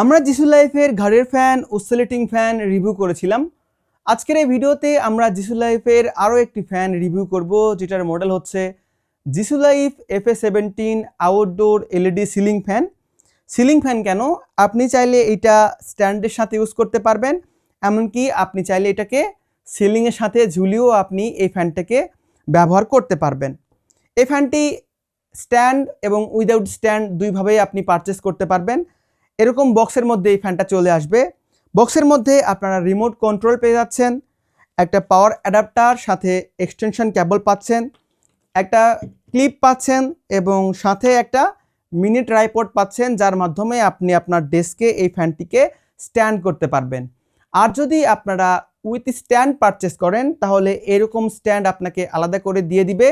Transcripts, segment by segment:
আমরা জিসু লাইফের ঘরের ফ্যান ওসিলেটিং ফ্যান রিভিউ করেছিলাম। আজকের এই ভিডিওতে আমরা জিসু লাইফের আরও একটি ফ্যান রিভিউ করব, যেটার মডেল হচ্ছে Jisu life F A seventeen outdoor LED ceiling fan ceiling fan কেন? আপনি চাইলে এটা স্ট্যান্ডের সাথে ইউজ করতে পারবেন, এমনকি আপনি চাইলে এটাকে সিলিংয়ের সাথে ঝুলিয়েও আপনি এই ফ্যানটাকে ব্যবহার করতে পারবেন। এই ফ্যানটি স্ট্যান্ড এবং উইদাউট স্ট্যান্ড দুইভাবেই আপনি পারচেস করতে পারবেন। এরকম বক্সের মধ্যে এই ফ্যানটা চলে আসবে। বক্সের মধ্যে আপনারা রিমোট কন্ট্রোল পেয়ে যাচ্ছেন, একটা পাওয়ার অ্যাডাপ্টার সাথে এক্সটেনশন কেবল পাচ্ছেন, একটা ক্লিপ পাচ্ছেন এবং সাথে একটা মিনি ট্রাইপড পাচ্ছেন, যার মাধ্যমে আপনি আপনার ডেস্কে এই ফ্যানটিকে স্ট্যান্ড করতে পারবেন। আর যদি আপনারা উইথ স্ট্যান্ড পারচেস করেন, তাহলে এরকম স্ট্যান্ড আপনাকে আলাদা করে দিয়ে দিবে।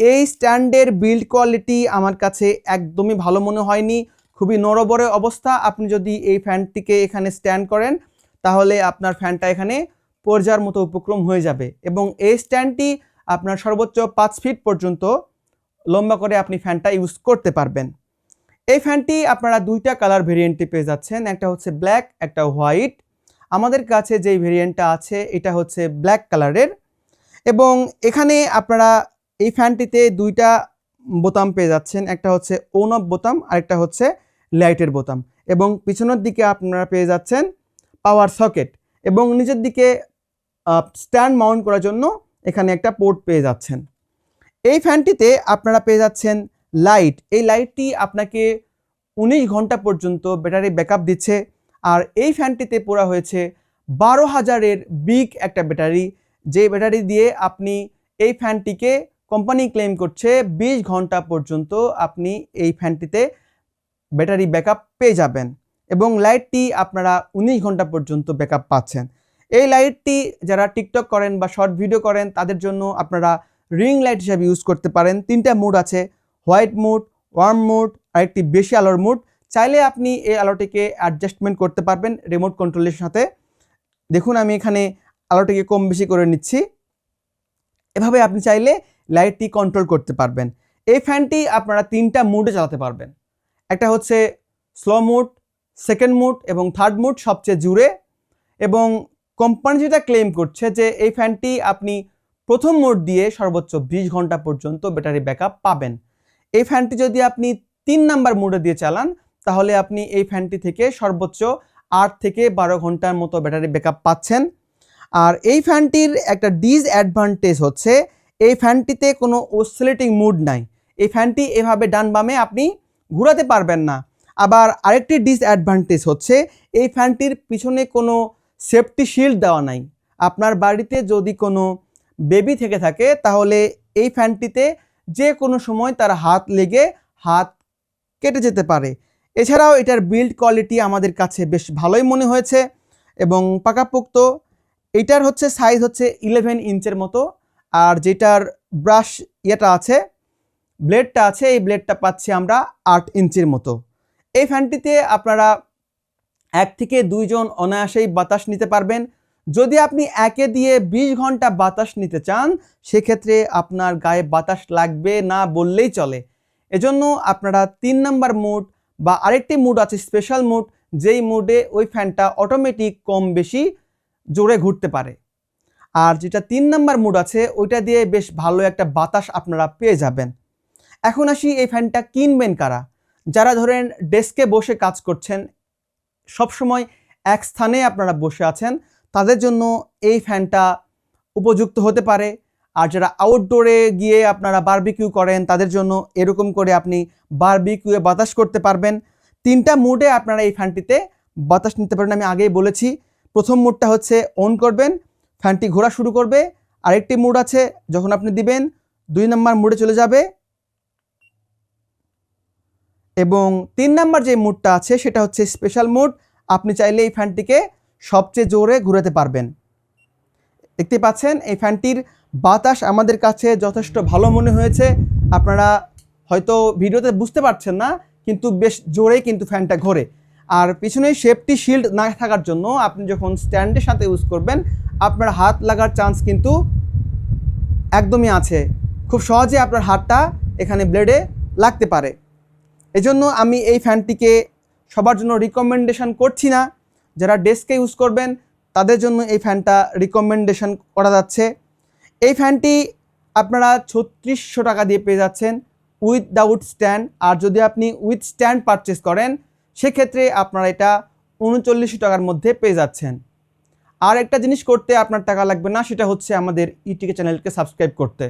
এই স্ট্যান্ডের বিল্ড কোয়ালিটি আমার কাছে একদমই ভালো মনে হয়নি। খুবই নরবরে অবস্থা। আপনি যদি এই ফ্যানটিকে এখানে স্ট্যান্ড করেন, তাহলে আপনার ফ্যানটা এখানে পর্যার মতো উপক্রম হয়ে যাবে এবং এই স্ট্যান্ডটি আপনার সর্বোচ্চ পাঁচ ফিট পর্যন্ত লম্বা করে আপনি ফ্যানটা ইউজ করতে পারবেন। এই ফ্যানটি আপনারা দুইটা কালার ভেরিয়েন্টে পেয়ে যাচ্ছেন, একটা হচ্ছে ব্ল্যাক একটা হোয়াইট আমাদের কাছে যেই ভেরিয়েন্টটা আছে, এটা হচ্ছে ব্ল্যাক কালারের এবং এখানে আপনারা এই ফ্যানটিতে দুইটা বোতাম পেয়ে যাচ্ছেন, একটা হচ্ছে ওন অফ বোতাম, আরেকটা হচ্ছে লাইটের বোতাম। এবং পিছনের দিকে আপনারা পেয়ে যাচ্ছেন পাওয়ার সকেট। এবং নিচের দিকে স্ট্যান্ড মাউন্ট করার জন্য এখানে একটা পোর্ট পেয়ে যাচ্ছেন। এই ফ্যানটিতে আপনারা পেয়ে যাচ্ছেন লাইট। এই লাইটটি আপনাকে উনিশ ঘণ্টা পর্যন্ত ব্যাটারি ব্যাকআপ দিচ্ছে। আর এই ফ্যানটিতে পোড়া হয়েছে বারো হাজারের বিগ একটা ব্যাটারি। যে ব্যাটারি দিয়ে আপনি এই ফ্যানটিকে কোম্পানি ক্লেম করছে, বিশ ঘণ্টা পর্যন্ত আপনি এই ফ্যানটিতে ব্যাটারি ব্যাকআপ পেয়ে যাবেন এবং লাইটটি আপনারা উনিশ ঘণ্টা পর্যন্ত ব্যাকআপ পাচ্ছেন। এই লাইটটি যারা টিকটক করেন বা শর্ট ভিডিও করেন, তাদের জন্য আপনারা রিং লাইট হিসাবে ইউজ করতে পারেন। তিনটা মুড আছে, হোয়াইট মুড, ওয়ার্ম মুড আর একটি বেশি আলোর মুড। চাইলে আপনি এই আলোটিকে অ্যাডজাস্টমেন্ট করতে পারবেন রিমোট কন্ট্রোলের সাথে। দেখুন, আমি এখানে আলোটিকে কম বেশি করে নিচ্ছি। এভাবে আপনি চাইলে লাইটটি কন্ট্রোল করতে পারবেন। এই ফ্যানটি আপনারা তিনটা মুডে চালাতে পারবেন। একটা হচ্ছে স্লো মুড সেকেন্ড মুড এবং থার্ড মুড সবচেয়ে জুড়ে এবং কোম্পানি যেটা ক্লেম করছে যে এই ফ্যানটি আপনি প্রথম মোড দিয়ে সর্বোচ্চ বিশ ঘণ্টা পর্যন্ত ব্যাটারি ব্যাকআপ পাবেন। এই ফ্যানটি যদি আপনি তিন নাম্বার মোডে দিয়ে চালান, তাহলে আপনি এই ফ্যানটি থেকে সর্বোচ্চ আট থেকে বারো ঘণ্টার মতো ব্যাটারি ব্যাকআপ পাচ্ছেন। আর এই ফ্যানটির একটা ডিসঅ্যাডভান্টেজ হচ্ছে, এই ফ্যানটিতে কোনো ওসিলেটিং মুড নাই। এই ফ্যানটি এভাবে ডান বামে আপনি ঘোরাতে পারবেন না। আবার আরেকটি ডিসঅ্যাডভান্টেজ হচ্ছে, এই ফ্যানটির পিছনে কোনো সেফটি শিল্ড দেওয়া নাই। আপনার বাড়িতে যদি কোনো বেবি থেকে থাকে, তাহলে এই ফ্যানটিতে যে কোনো সময় তার হাত লেগে হাত কেটে যেতে পারে। এছাড়াও এটার বিল্ড কোয়ালিটি আমাদের কাছে বেশ ভালোই মনে হয়েছে এবং পাকাপোক্ত। এটার হচ্ছে সাইজ হচ্ছে ইলেভেন ইঞ্চের মতো, আর যেটার ব্রাশ ইয়েটা আছে ব্লেডটা আছে, এই ব্লেডটা পাচ্ছি আমরা আট ইঞ্চির মতো। এই ফ্যানটিতে আপনারা এক থেকে দুইজন অনায়াসেই বাতাস নিতে পারবেন। যদি আপনি একে দিয়ে বিশ ঘণ্টা বাতাস নিতে চান, সেক্ষেত্রে আপনার গায়ে বাতাস লাগবে না বললেই চলে। এজন্য আপনারা তিন নাম্বার মুড বা আরেকটি মুড আছে স্পেশাল মুড, যেই মুডে ওই ফ্যানটা অটোমেটিক কম বেশি জোরে ঘুরতে পারে। আর যেটা তিন নাম্বার মুড আছে, ওইটা দিয়ে বেশ ভালো একটা বাতাস আপনারা পেয়ে যাবেন। এখন আসি এই ফ্যানটা কিনবেন কারা? যারা ধরেন ডেস্কে বসে কাজ করছেন, সবসময় এক স্থানে আপনারা বসে আছেন, তাদের জন্য এই ফ্যানটা উপযুক্ত হতে পারে। আর যারা আউটডোরে গিয়ে আপনারা বারবিকিউ করেন, তাদের জন্য এরকম করে আপনি বারবিকিউয়ে বাতাস করতে পারবেন। তিনটা মুডে আপনারা এই ফ্যানটিতে বাতাস নিতে পারেন, আমি আগেই বলেছি। প্রথম মুডটা হচ্ছে অন করবেন, ফ্যানটি ঘোরা শুরু করবে। আরেকটি মুড আছে, যখন আপনি দিবেন, দুই নম্বর মুডে চলে যাবে। এবং তিন নাম্বার যে মুডটা আছে, সেটা হচ্ছে স্পেশাল মুড আপনি চাইলে এই ফ্যানটিকে সবচেয়ে জোরে ঘুরাতে পারবেন। দেখতে পাচ্ছেন, এই ফ্যানটির বাতাস আমাদের কাছে যথেষ্ট ভালো মনে হয়েছে। আপনারা হয়তো ভিডিওতে বুঝতে পারছেন না, কিন্তু বেশ জোরেই কিন্তু ফ্যানটা ঘোরে। আর পিছনে সেফটি শিল্ড না থাকার জন্য আপনি যখন স্ট্যান্ডের সাথে ইউজ করবেন, আপনার হাত লাগার চান্স কিন্তু একদমই আছে। খুব সহজে আপনার হাতটা এখানে ব্লেডে লাগতে পারে। এজন্য আমি এই ফ্যানটিকে সবার জন্য রিকমেন্ডেশন করছি না। যারা ডেস্কে ইউজ করবেন, তাদের জন্য এই ফ্যানটা রিকমেন্ডেশন করা যাচ্ছে। এই ফ্যানটি আপনারা ছত্রিশশো টাকা দিয়ে পেয়ে যাচ্ছেন উইথ স্ট্যান্ড আর যদি আপনি উইথ স্ট্যান্ড পারচেস করেন, সেক্ষেত্রে আপনারা এটা উনচল্লিশশো টাকার মধ্যে পেয়ে যাচ্ছেন। আর একটা জিনিস করতে আপনার টাকা লাগবে না, সেটা হচ্ছে আমাদের ইটিকে চ্যানেলকে সাবস্ক্রাইব করতে।